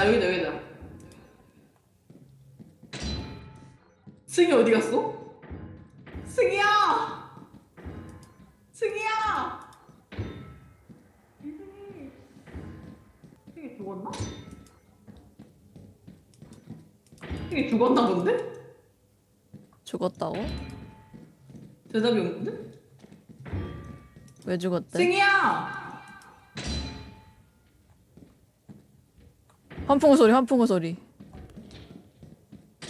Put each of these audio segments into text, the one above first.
아 여기다 여기다 승희 어디 갔어? 승희야 승희야 승희 승희 죽었나? 승희 죽었나 본데? 죽었다고? 대답이 없는데? 왜 죽었대? 승희야 환풍구 소리, 환풍구 소리,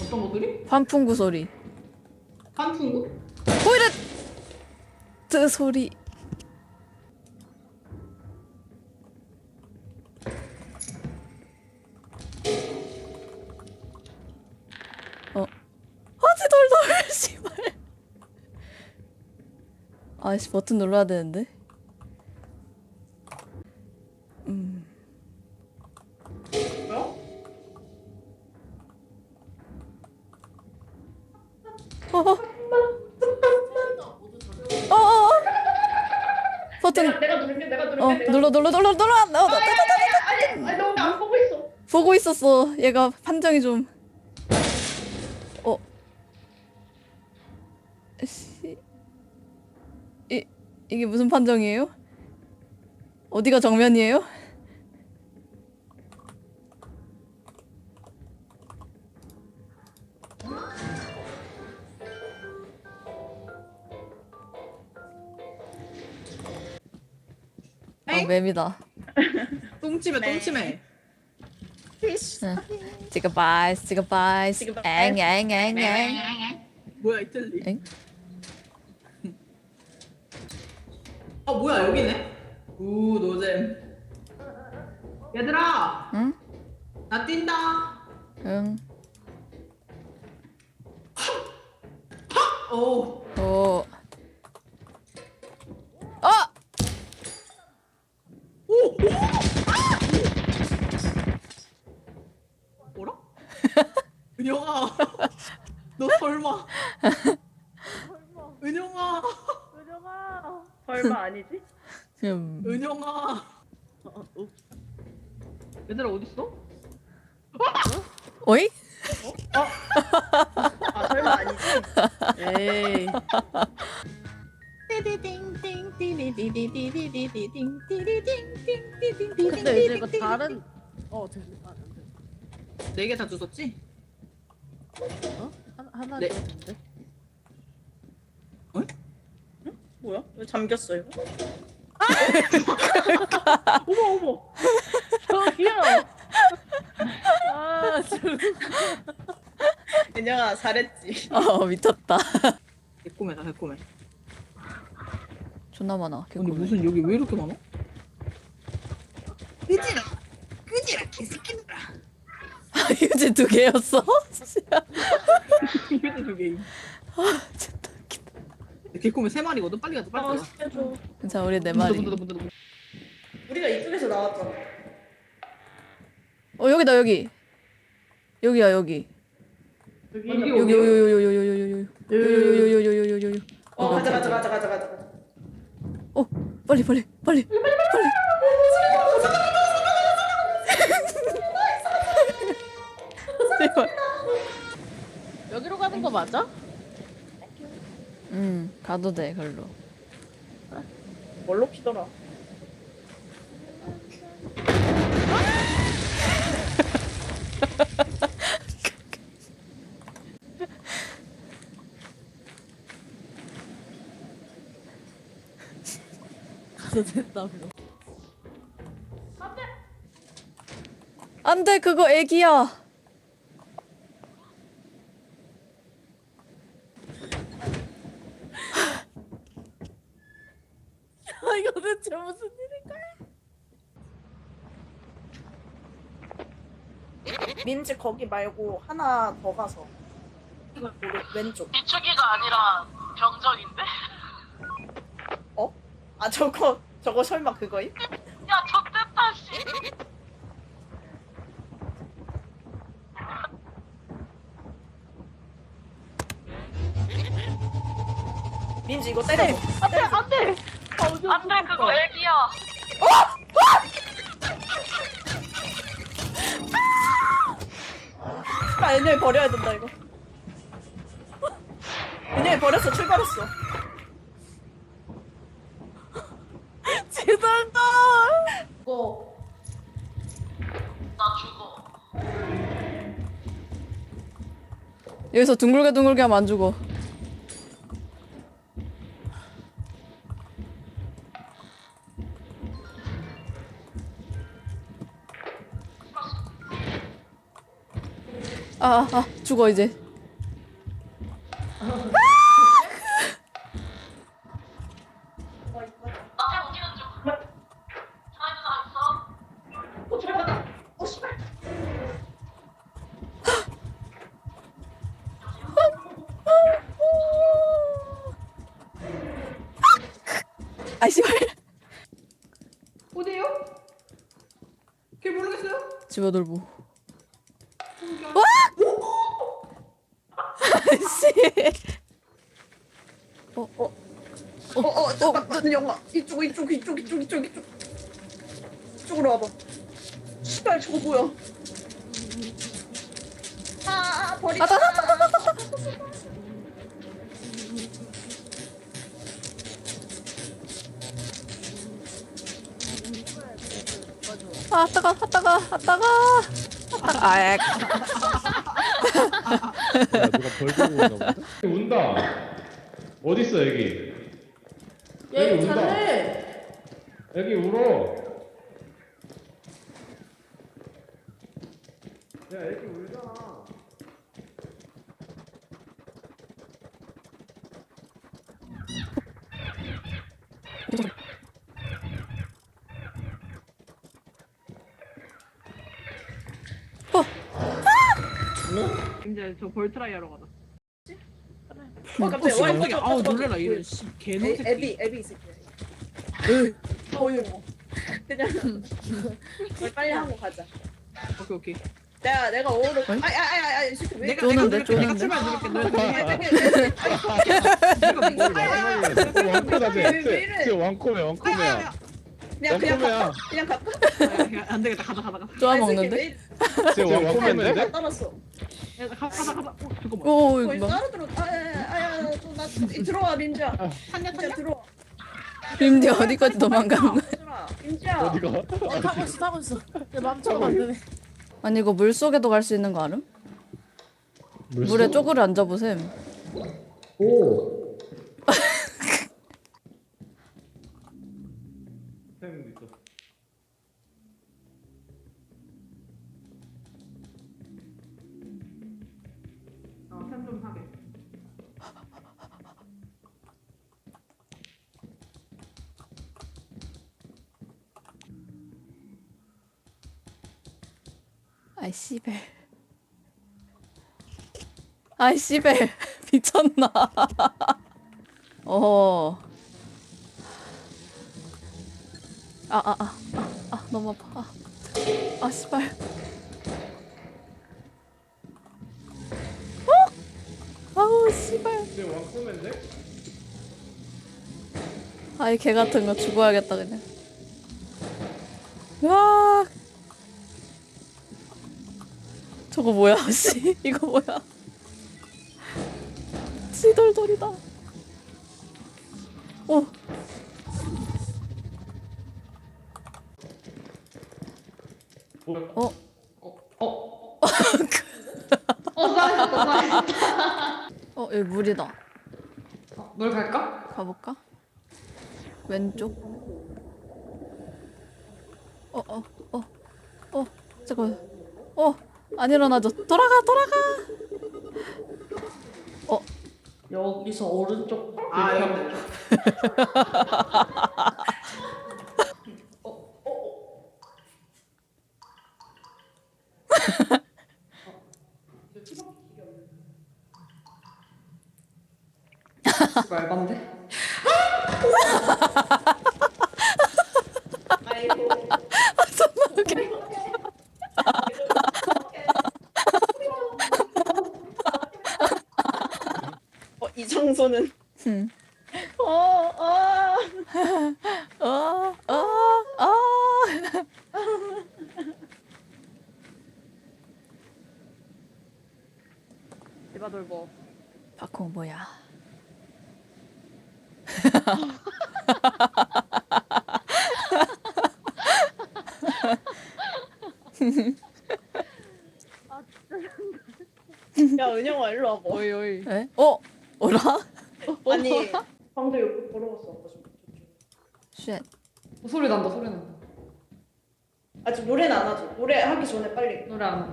어떤 것들이? 환풍구 소리. 한풍구? 호이레트 소리. 어, 어디 돌돌 씨발. 아씨 버튼 눌러야 되는데. 버튼 내가 누를게 내가 누를게 어 내가 눌러 눌러 눌러 눌러. 어, 나- 아니 아니 아니 너무 안 보고 있어 보고 있었어. 얘가 판정이 좀. 어. 씨. 이 이게 무슨 판정이에요? 어디가 정면이에요? 어, 맵이다. 똥침해 똥침해 응. 지금 바이스, 지금 바이스. 지금 바이스. 앵앵앵앵. 뭐야 이틀리 엥? 아 뭐야 여기네 우 노잼 얘들아 응? 나 뛴다 응. 오 오. 뭐라? 은영아 너 설마 은영아 은영아 설마 아니지? 음. 은영아 어, 어, 얘들아 어딨어? 어이? 아 설마 아니지? 에이 근데 이제 이거 다른 어 됐네 아, 됐네. 네개 다 주웠지? 어? 하나 하나 네. 더 됐는데 어? 응? 뭐야? 왜 잠겼어요? 아! 어머 어머 저기요 아 저... 은영아 잘했지 어, 미쳤다. 개꼬매다 개꼬매 존나 많아. 근데 개꿀. 무슨 여기 왜 이렇게 많아? 끄지라 끄지라 개새끼들아 휴지 두 개였어? 이게 두 개. 진짜 웃기다. 개꼬매 세 마리거든 빨리 가자 빨리 아 가자 살려줘 자, 우리 네 마리. 문다, 문다, 문다. 우리가 이쪽에서 나왔잖아 어, 여기다, 여기. 여기야, 여기. 여기 여기, 여기, 여기, 여기, 여기, 여기, 여기, 여기, 여기. 여기, 여기, 여기, 여기, 여기. 어 가자 가자 가자 가자 가자 어, 빨리, 빨리, 빨리, 빨리. 제발. 여기로 가는 거 맞아? 응, 가도 돼, 글로. 뭘로 피더라 가도 된다며. 안 돼, 그거 애기야. 아 이거 대체 무슨 일인가? 민지 거기 말고 하나 더 가서 왼쪽 비추기가 아니라 병정인데? 어? 아 저거 저거 설마 그거임? 야, 좆됐다, 씨. 민지 이거 때려줘 안 돼, 안 돼. 안 돼, 그거 애기야. 아 얘네 버려야 된다 이거. 얘네 버렸어 출발했어. 제달다. 어. 나 죽어. 여기서 둥글게 둥글게 하면 안 죽어. 아, 아, 아, 죽어 이제. 씨발. 아. 어디에요? 걔 모르겠어요? 집어들고. 와! 씨. 어, 어, 잠깐만 영아 이쪽 이쪽 이쪽 이쪽 이쪽 이쪽 이쪽으로 와봐. 씨발 저거 뭐야? 아 버리자. 아, 따가, 아, 따가, 아, 따가. 아, 따가. 아, 액. 야, 누가 벌 들고 본데? 운다. 어디 있 어 애기? 애기 운다. 애기 울어. 야 애기 울잖아. 이제 저 벌트라이 하러 가자. 어 어, 갑자기 씨, 와 깜짝이야. 아우 놀래라 이런 씨 개놈 새끼. 애비 애비 이 새끼야. 어유. 그냥 빨리 빨리 하고 가자. 오케이 오케이. 내가 내가 오를. 아아아아 이 새끼 왜? 내가 쪼는데, 내가 누를게, 내가 쪼는데. 출발 누를게. 왜 왕코다 쟤. 이래? 쟤 왕코야 왕코야. 그냥 그냥 왕코야. 가. 그냥 가. 안 되겠다 가자 가자 가자. 좋아 아, 먹는데? 쟤 왕코인데? 다 떨었어. 야, 가자 가자 가자. 어, 잠깐만. 오, 거의 이거 봐. 따로 들어. 아야야 야나 들어와 민지야. 탔냐 민지야 탔냐? 들어와. 림디 어디까지 도망가는 거야? 얘들아, 민지야. 어디가? 어, 타고 있어 타고 있어 내 맘처럼 안 되네 아니 이거 물 속에도 갈 수 있는 거 알음? 물에 쪼그려 앉아보셈. 오. 아이 씨발. 아이 씨발 미쳤나? 어. 아아아 아, 아, 아, 너무 아파. 아, 아 씨발. 어? 아우 씨발. 아이 개 같은 거 죽어야겠다 그냥. 와. 저거 뭐야? 씨 이거 뭐야? 지돌돌이다. 어. 뭐야? 어. 어 여기 물이다. 물 갈까? 가볼까? 왼쪽. 어, 어, 어, 어, 잠깐. 어, 안 일어나죠. 돌아가, 돌아가. 어, 여기서 오른쪽 아 여기. 말반데 어, 이 장소는. 음. 어, 어. 어, 어, 어. 내가 돌보. 박홍 뭐야? 야 은영아 일로 와봐. 어이 어이. 에? 어? 어라? 아니 방도 옆에 걸어왔어. 아까 좀. 쉣. 소리 난다 소리 난다. 아직 노래는 안 하죠. 노래 하기 전에 빨리. 노래 안. 해.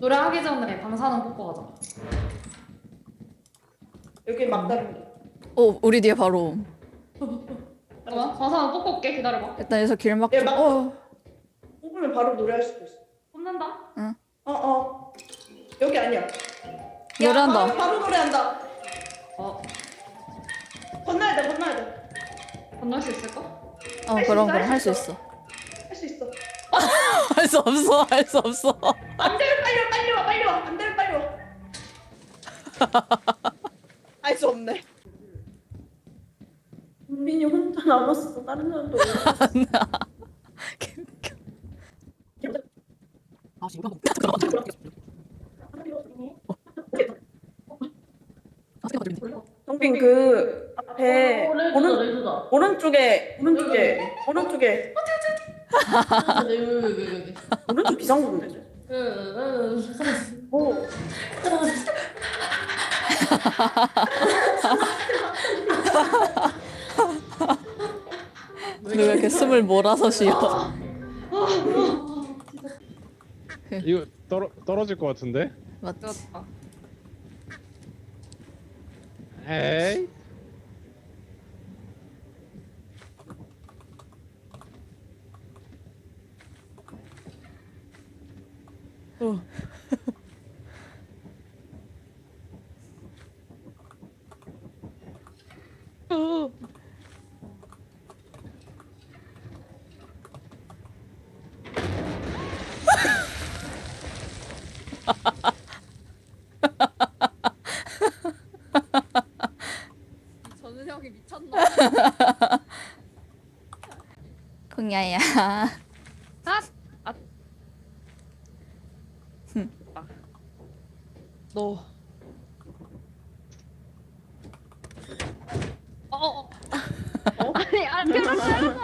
노래 하기 전에 방사능 뽑고 가자. 여기 막다른 게. 어 우리 뒤에 바로 잠깐만 방사능 뽑고 올게 기다려봐. 일단 여기서 길 막고 예, 막- 어 뽑으면 바로 노래할 수도 있어. 뽑는다. 어 어. 여기 아니야. 야, 노래한다. 바로, 바로 노래한다. 어 건너야 돼 건너야 돼. 건널 수 있을까? 어 할수 그럼 있어, 그럼 할할수수 있어 할 수 있어. 할 수 없어 할 수 없어 안 되면 빨리 와 빨리 와 빨리 와. 안 되면 빨리 와. 할수 없네. 민이 혼자 남았어. 다른 사람도. 정빈 그 앞에 오른 오른. 오른쪽에 오른쪽에 오른쪽에. 오른쪽 비상구인데. 오. 왜 이렇게 숨을 몰아서 쉬어 이거 떨어 떨어질 것 같은데? 맞지? 들었 다. 에이. 저는 형이 미쳤나? 콩야야 너. 어, 어, 어. 아니, 안 들었어요.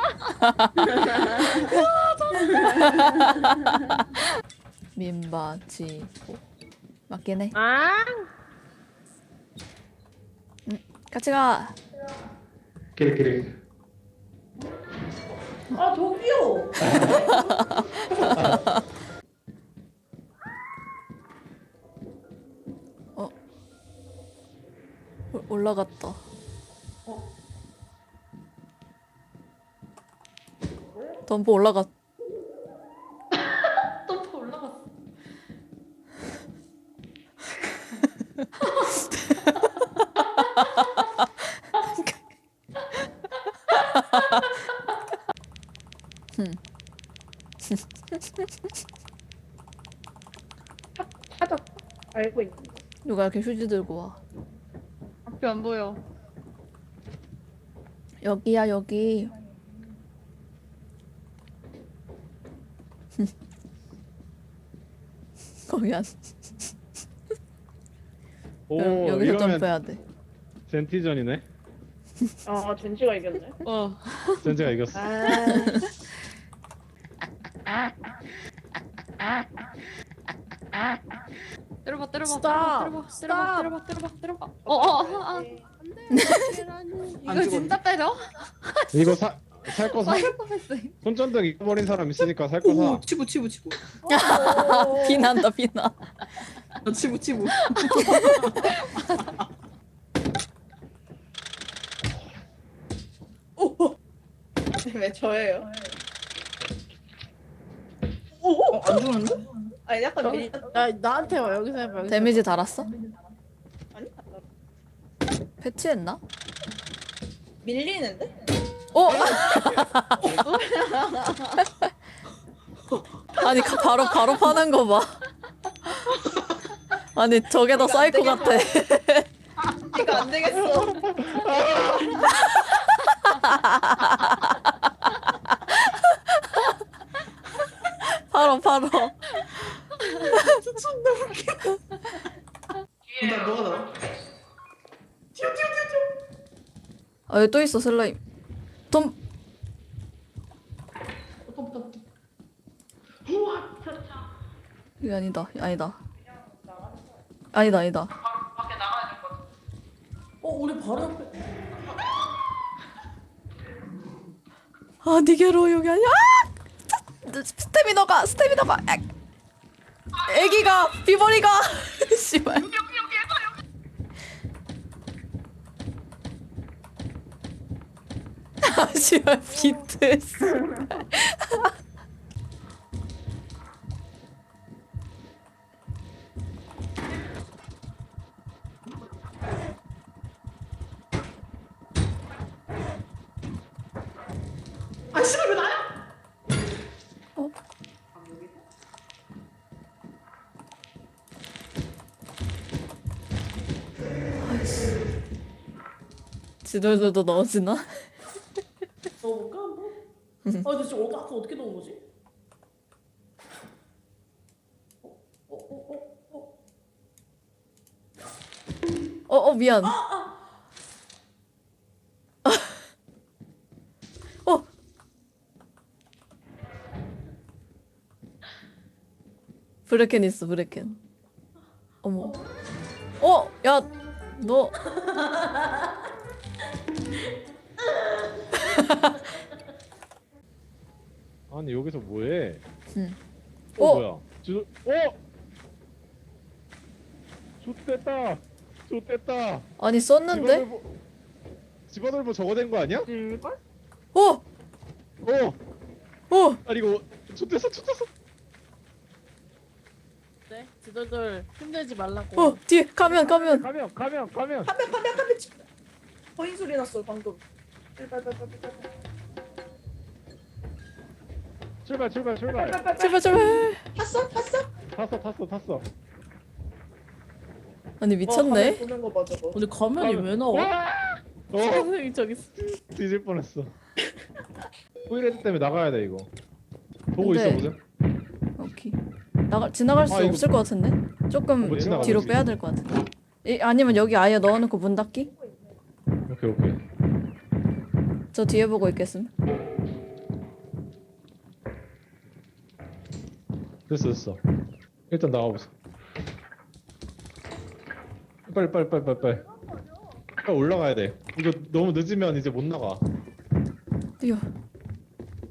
민바지보 맞긴 해 아, 같이 가 끼리끼리. 아 저기요. 올- 올라갔다 덤프 올라갔 또 올라갔어. 하자. 알고 있는. 누가 이렇게 휴지 들고 와 앞이 안 보여. 여기야 여기 거기 안오 여기서 이러면 점프해야 돼 젠티전이네. 아 젠지가 이겼네. 어. 젠지가 이겼어. 때려봐, 때려봐, 스탑! 때려봐, 때려봐, 때려봐, 때려봐, 때려봐. 어, 어, 아, 아. 이거 진짜 때려? 이거 사 살 거 사. 살 뻔했어. 손전등 잃어버린 사람 있으니까 살거 사. 치부, 치부, 치부. 비난다 비난 치부, 치부. 왜 저예요? 오, 안 죽었는데? 아니 약간 밀. 야 나한테 와 여기서 해봐. 여기서 데미지 달았어? 아니 패치했나? 밀리는데? 어? 아니 가- 바로 바로 파는 거 봐. 아니 저게 더 사이코 같아. 이거 안 되겠어. 바로 바로. 나 뭐가 나와? 아 여기 또 있어 슬라임 덤 이게 아니다 아니다 아니다 아니다 밖에 나가야 될것 같아. 어 우리 바로 옆에. 아 니게로 여기 아니야 아! 자, 스태미너가 스태미너가 액. 애기가 비버리가 씨발 아 씨발 비트 아 씨발 왜 나야? 어? 아이씨 지돌들도 넣어지나? 아 근데 지금 어디 아까 어떻게 넣은 거지? 어, 어, 어, 어, 어. 어, 어 미안. 어. 브레켄 있어 브레켄. 어머. 어, 야, 너. 아니 여기서 뭐해? 응. 어, 어. 뭐야? 저, 어? 좋됐다. 좋됐다. 아니 썼는데? 집어넣으면 저거 된 거 아니야? 어, 어. 어. 아니 이거 좋됐어 좋됐어. 네, 지돌돌 힘들지 말라고. 어, 뒤에 가면 가면. 가면 가면 가면. 한명 한명 한명 거인 소리 났어 방금. 빨빨빨빨빨빨. 출발 출발 출발. 빨빨빨빨. 제발 제발. 탔어 탔어? 탔어 탔어 탔어. 아니 어, 미쳤네. 보는 거 봐 저거. 근데 가면이 왜 나와? 와! 어 선생님 저기 있어. 뒤질 뻔했어. 호이레드 때문에 나가야 돼 이거. 보고 근데- 있어 보세요. 오케이. 나가 지나갈 수 아, 이거- 없을 것 같은데? 조금 못 지나가지. 뒤로 빼야 될 것 같은데. 이, 아니면 여기 아예 넣어놓고 문 닫기? 오케이 오케이. 저 뒤에 보고 있겠음. 됐어 됐어. 일단 나가보자. 빨리 빨리 빨리 빨리 빨리. 빨리 올라가야 돼. 이거 너무 늦으면 이제 못 나가. 뛰어.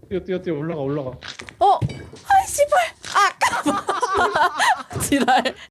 뛰어 뛰어 뛰어 올라가 올라가. 어! 아이 씨발! 아! 지랄.